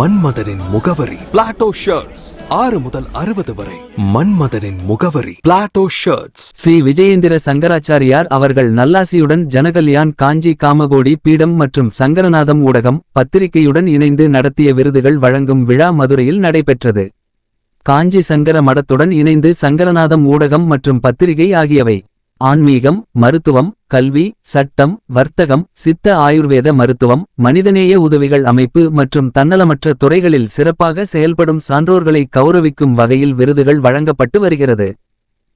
மன்மதனின் முகவரி. Plato shirts ஆறு முதல் அறுபது வரை. மன்மதனின் முகவரி. பிளாட்டோ ஷர்ட்ஸ் ஸ்ரீ விஜயேந்திர சங்கராச்சாரியார் அவர்கள் நல்லாசியுடன் ஜனகல்யாண் காஞ்சி காமகோடி பீடம் மற்றும் சங்கரநாதம் ஊடகம் பத்திரிகையுடன் இணைந்து நடத்திய விருதுகள் வழங்கும் விழா மதுரையில் நடைபெற்றது. காஞ்சி சங்கர மடத்துடன் இணைந்து சங்கரநாதம் ஊடகம் மற்றும் பத்திரிகை ஆகியவை. ஆன்மீகம் மருத்துவம் கல்வி சட்டம் வர்த்தகம் சித்த ஆயுர்வேத மருத்துவம் மனிதநேய உதவிகள் அமைப்பு மற்றும் தன்னலமற்ற துறைகளில் சிறப்பாக செயல்படும் சான்றோர்களை கௌரவிக்கும் வகையில் விருதுகள் வழங்கப்பட்டு வருகிறது.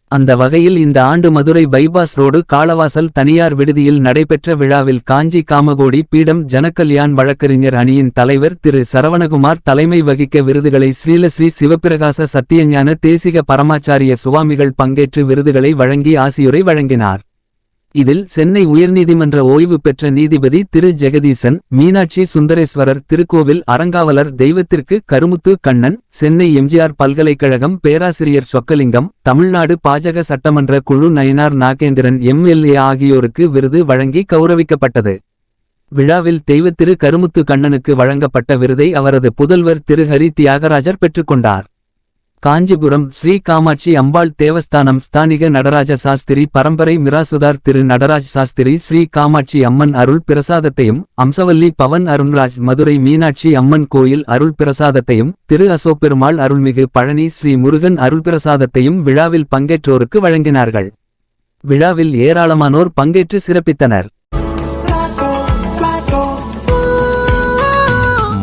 அந்த வகையில் இந்த ஆண்டு மதுரை பைபாஸ் ரோடு காளவாசல் தனியார் விடுதியில் நடைபெற்ற விழாவில் காஞ்சி காமகோடி பீடம் ஜனகல்யாண் வழக்கறிஞர் அணியின் தலைவர் திரு. சரவணகுமார் தலைமை வகிக்க விருதுகளை ஸ்ரீலஸ்ரீ சிவப்பிரகாச சத்தியஞான தேசிக பரமாச்சாரிய சுவாமிகள் பங்கேற்று விருதுகளை வழங்கி ஆசியுரை வழங்கினார். இதில் சென்னை உயர்நீதிமன்ற ஓய்வு பெற்ற நீதிபதி திரு. ஜெகதீசன் மீனாட்சி சுந்தரேஸ்வரர் திருக்கோவில் அறங்காவலர் தெய்வத்திற்கு கருமுத்து கண்ணன் சென்னை எம்ஜிஆர் பல்கலைக்கழகம் பேராசிரியர் சொக்கலிங்கம் தமிழ்நாடு பாஜக சட்டமன்ற குழு நயனார் நாகேந்திரன் எம்எல்ஏ ஆகியோருக்கு விருது வழங்கி கௌரவிக்கப்பட்டது. விழாவில் தெய்வத்திரு கருமுத்து கண்ணனுக்கு வழங்கப்பட்ட விருதை அவரது புதல்வர் திரு. ஹரி தியாகராஜர் பெற்றுக்கொண்டார். காஞ்சிபுரம் ஸ்ரீ காமாட்சி அம்பாள் தேவஸ்தானம் ஸ்தானிக நடராஜ சாஸ்திரி பரம்பரை மிராசுதார் திரு நடராஜ் சாஸ்திரி ஸ்ரீ காமாட்சி அம்மன் அருள் பிரசாதத்தையும் அம்சவல்லி பவன் அருண்ராஜ் மதுரை மீனாட்சி அம்மன் கோயில் அருள் பிரசாதத்தையும் திரு அசோப்பெருமாள் அருள்மிகு பழனி ஸ்ரீ முருகன் அருள் பிரசாதத்தையும் விழாவில் பங்கேற்றோருக்கு வழங்கினார்கள். விழாவில் ஏராளமானோர் பங்கேற்று சிறப்பித்தனர்.